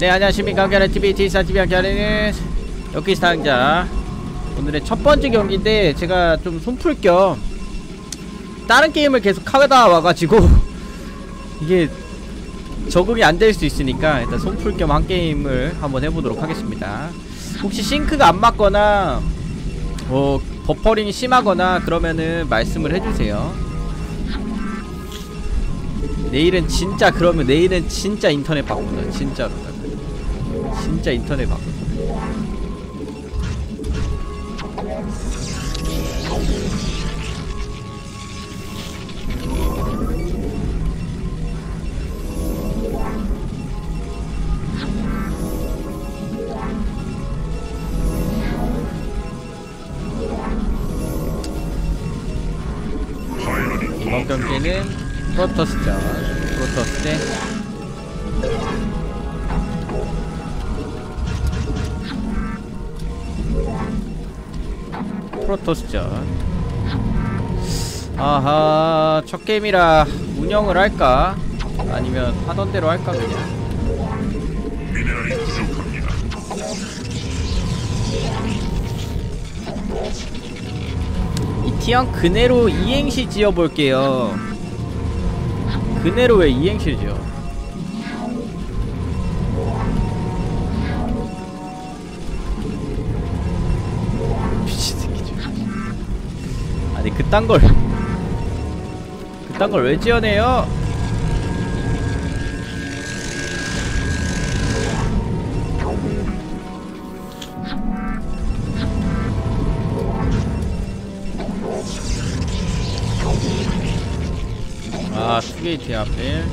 네 안녕하십니까. 경기하는TV T스타TV 함께하는 여기스타장자. 오늘의 첫 번째 경기인데 제가 좀 손풀 겸 다른 게임을 계속 하다 와가지고 이게 적응이 안 될 수 있으니까 일단 손풀 겸 한 게임을 한번 해보도록 하겠습니다. 혹시 싱크가 안 맞거나 뭐 버퍼링이 심하거나 그러면은 말씀을 해주세요. 내일은 진짜 그러면 내일은 진짜 인터넷 바꾼다 진짜로 진짜 인터넷 바꾼다 이번 경기는 프로토스죠 프로토스전 아하 첫 게임이라 운영을 할까? 아니면 하던 대로 할까 그냥? 미네랄이 부족합니다. 이 티형 그네로 이행시 지어볼게요. 그네로 왜 이행시를 지어 그딴 걸. 그딴 걸 왜 지어내요? 아 투게이트 앞에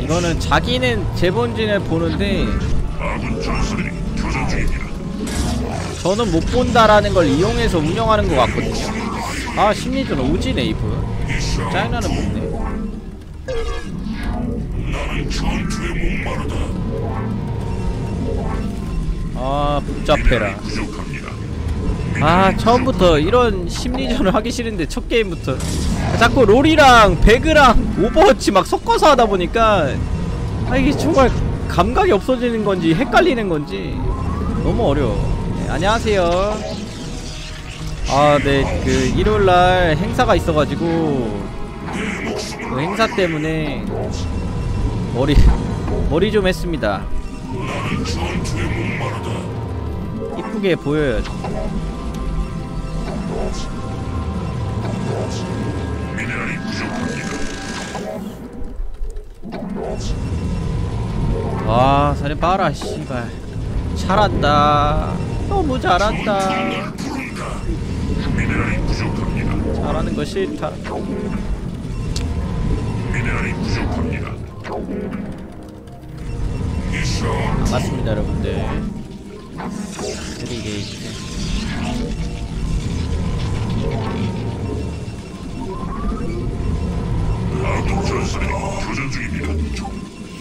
이거는 자기는 재본진을 보는데. 저는 못 본다라는 걸 이용해서 운영하는 것 같거든요. 아 심리전 오지 네이브. 짜이나는 못네. 아 복잡해라. 아 처음부터 이런 심리전을 하기 싫은데 첫 게임부터 자꾸 롤이랑 배그랑 오버워치 막 섞어서 하다 보니까 아 이게 정말 감각이 없어지는 건지 헷갈리는 건지 너무 어려워. 네, 안녕하세요. 아, 네, 그 일요일날 행사가 있어가지고 그 행사 때문에 머리 머리 좀 했습니다. 이쁘게 보여야죠. 미네랄이 부족합니다. 와, 살인 봐라, 씨발. 잘한다. 너무 잘한다. 잘하는 거 싫다. 미네랄이 부족합니다. 미션 맞습니다, 여러분들. 3게이트.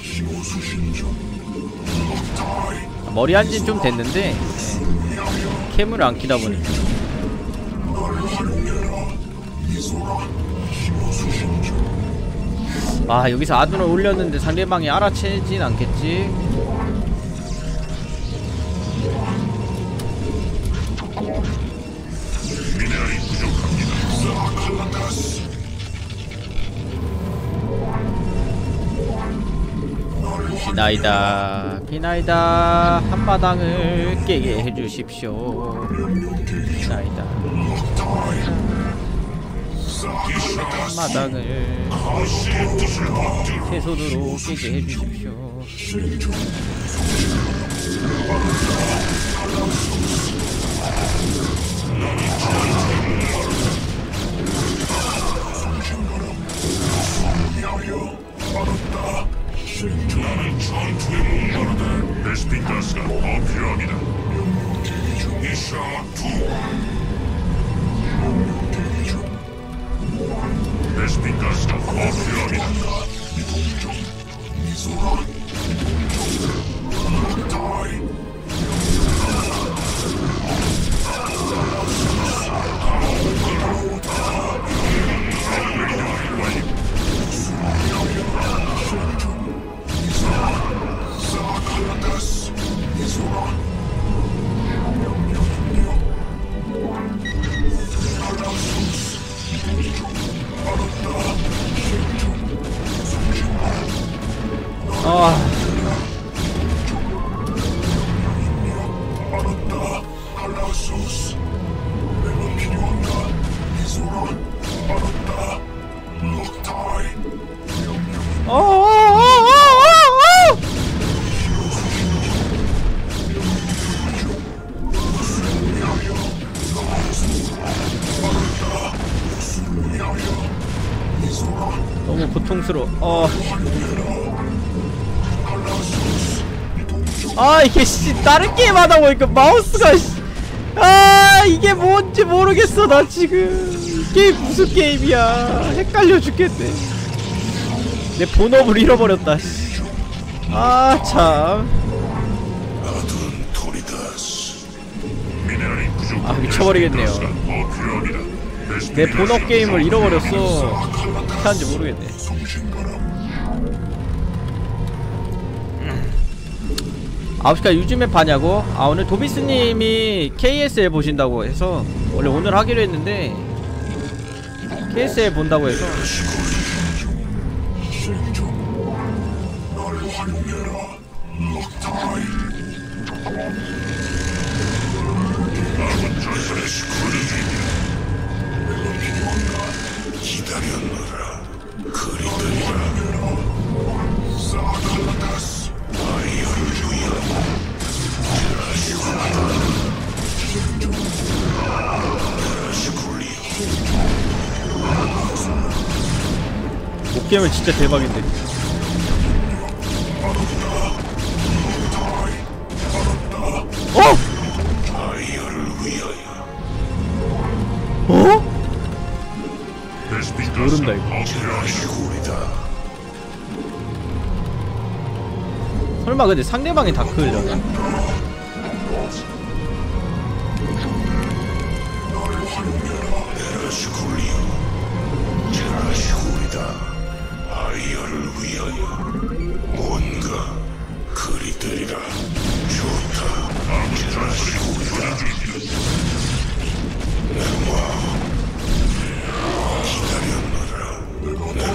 신호수신조 머리 한진 좀 됐는데, 네. 캠을 안 키다 보니까. 아, 여기서 아둔을 올렸는데 상대방이 알아채진 않겠지? 나이다. 비나이다. 한마당을 깨게 해주십시오. 비나이다. 한마당을 세 손으로 깨게 해주십시오 나는 전투에 목마르다. 베스핀 가스가 더 필요합니다. 이샤 투. 베스핀 가스가 더 필요합니다. 아 어어어어어어 너무 고통스러워. 어. 아 이게 씨 다른 게임 하다 보니까 마우스가 씨. 아 이게 뭔지 모르겠어 나 지금 이게 무슨 게임이야 헷갈려 죽겠네 내 본업을 잃어버렸다 씨. 아 참. 아, 미쳐버리겠네요. 베스핀 내 본업 게임을 더 잃어버렸어. 어떻게 하는지 모르겠네 성신가람. 9시까지 요즘에 파냐고? 아 오늘 도비스님이 KSL 보신다고 해서 원래 오늘 하기로 했는데 KSL 본다고 해서 활용해라. 럭타이. 남은 전설의 식구를 내가 필요한가? 기다렸노라. 위하여. 드라시구나. 생존. 드라시굴리. 목게임은 진짜 대박인데 모른다, 이거. 설마 근데 상대방이 내와 기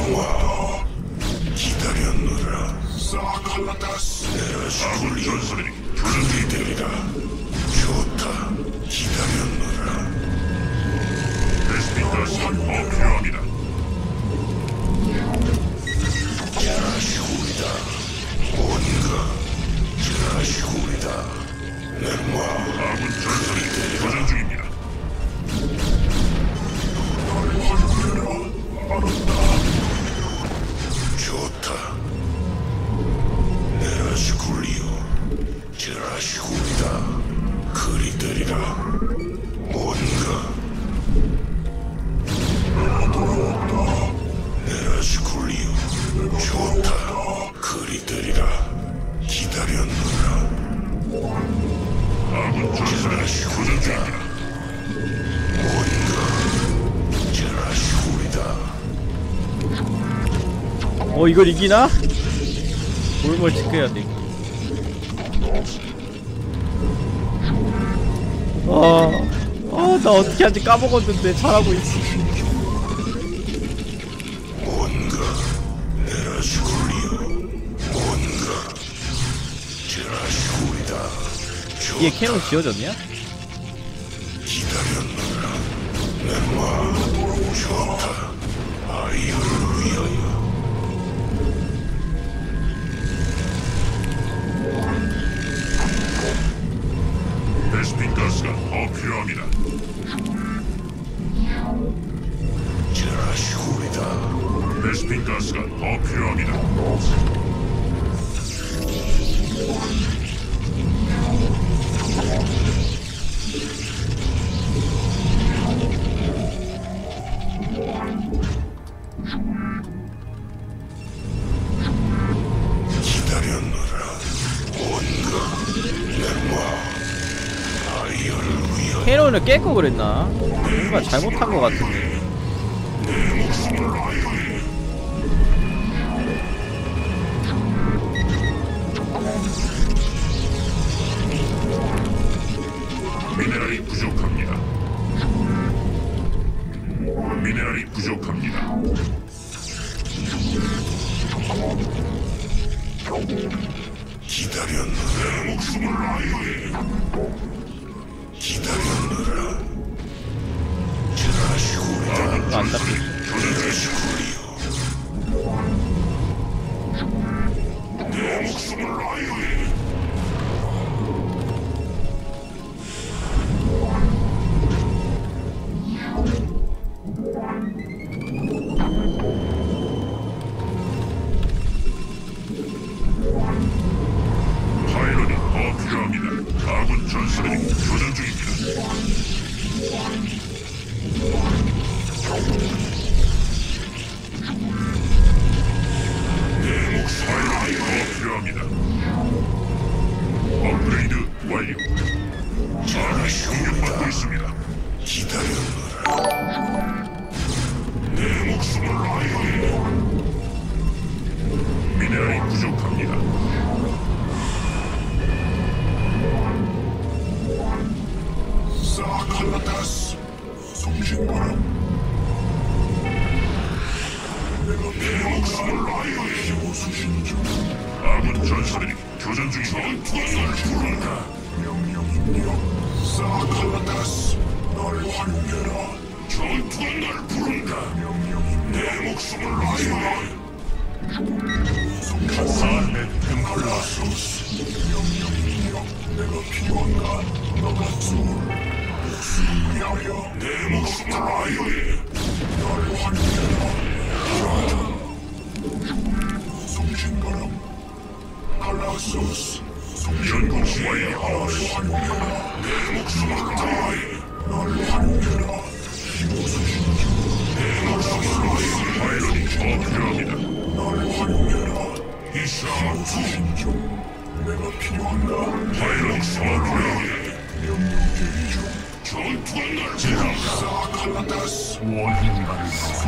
내와 기다렸노라. 사칼라다스 제라시굴리오 그리들이라 좋다. 기다렸노라. 가스가 더 필요합니다. 시굴이다. 그리들이라. 뭔가. 에라시쿨리오. 좋다. 그리들이라. 기다렸노라. 아군 제라시쿨이다. 뭔가. 제라시쿨이다. 어 이걸 이기나? 뭘뭘 체크해야 돼 어... 어, 나 어떻게 하는지 까먹었는데 잘하고 있어. 뒤에 캐논 지어졌냐? 기다렸노라 내마 좋다 아이어를 위하여 베스핀 가스가 더 필요합니다. 제라시굴이다. 베스핀 가스가 더 필요합니다 캐논을 깰거 그랬나? 뭔가 잘못한 거 같은데 미네랄이 부족합니다. 미네랄이 부족합니다.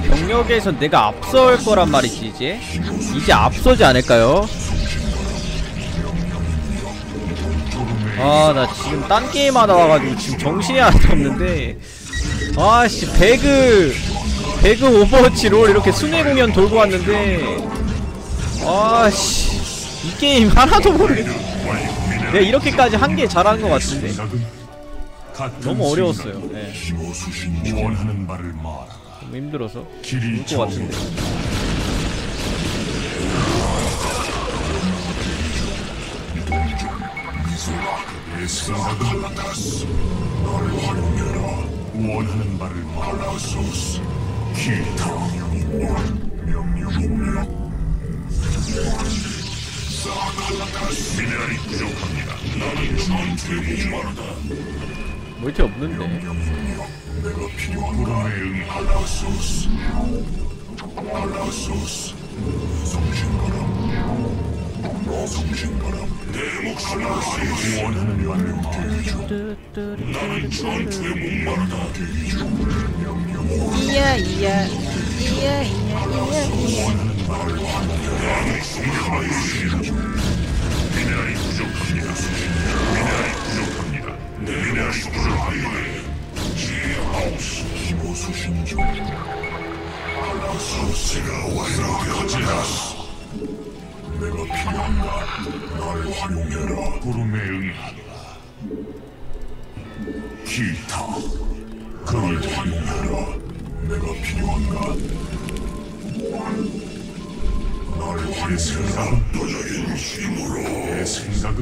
경력에서 내가 앞설 거란 말이지 이제? 이제 앞서지 않을까요? 아 나 지금 딴 게임 하다 와가지고 지금 정신이 하나도 없는데. 아씨 배그 배그 오버워치 롤 이렇게 순회 공연 돌고 왔는데. 아씨 이 게임 하나도 모르겠네 내가 이렇게까지 한 게 잘하는 것 같은데 너무 어려웠어요 네, 원하는 바를 말하라 너무 힘들어서 길이 것 같은데 원하는 바를 말하소스 기타 사칼라타스 미네랄이 부족합니다 나는 전투에 목마르다 멀티 없는데. 목숨을 원하는 나는 전투에 목마르다 이야 이야. 이야 이야 이야 원하는 바를 나는 숨을 아이오에 미네랄이 부족합니다 미네랄이 부족합니다 미네랄이 부족합니다 지하우스 힘오수신 중 알라소스가 완료되었지라스 내가 필요한가 날 활용해라 구름에 응하라 기타 그를 활용해라 내가 필요한가 나를 활용해라 압도적인 힘으로 내 생각은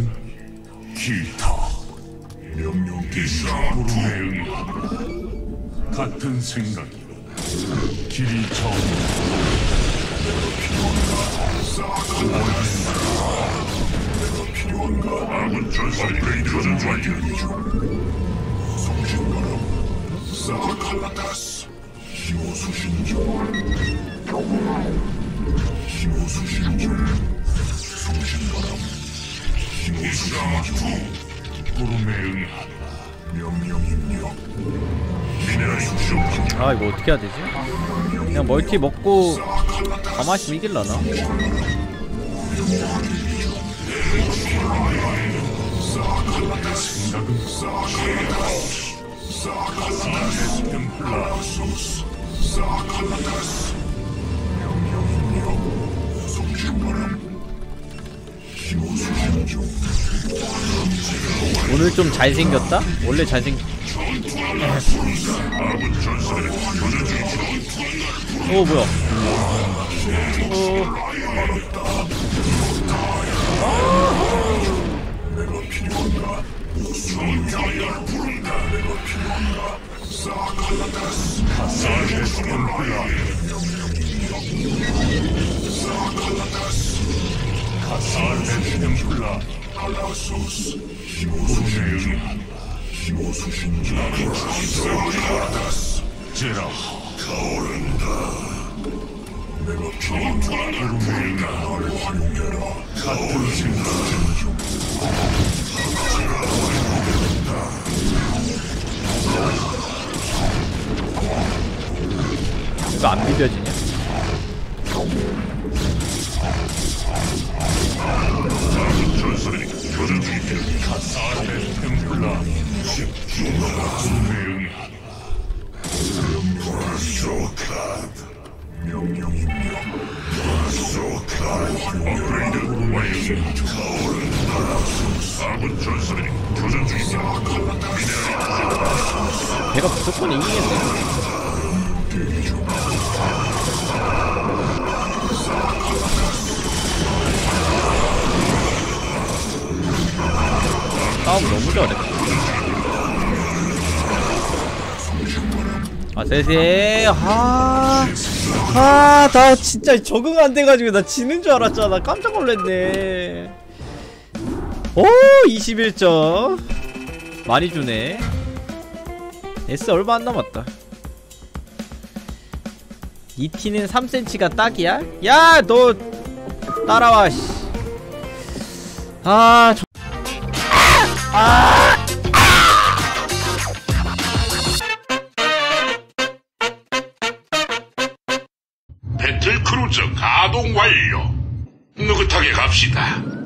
기타 명령 기사 부름에 응하라 같은 생각이 길이 정해 아군 전설이 교전 중이죠. 성신바람, 사칼라타스, 힘호수신종, 힘호수신종, 성신바람, 힘호수신종, 구름에 응하라, 미네랄 수신 아 이거 어떻게 해야 되지? 그냥 멀티 먹고 가만히 있으면 이길라나? 오늘 좀 잘생겼다? 원래 잘생. 오 뭐야 오 알라소스, 히모수신주, 히모수신주, 사칼라타스, 제라, 가오른다. 내가 필요한가? 구름의 나를 활용해라. 같은 생각. 이거 안 비벼지 배가 무조건 이기겠네 싸움 너무 잘해 아 쎄쎄 아, 아, 나 진짜 적응 안 돼가지고 나 지는 줄 알았잖아. 깜짝 놀랐네. 오, 21점. 많이 주네. S 얼마 안 남았다. 이 티는 3cm가 딱이야? 야, 너 따라와. 씨. 아, 저... 배틀 크루저 가동 완료. 느긋하게 갑시다.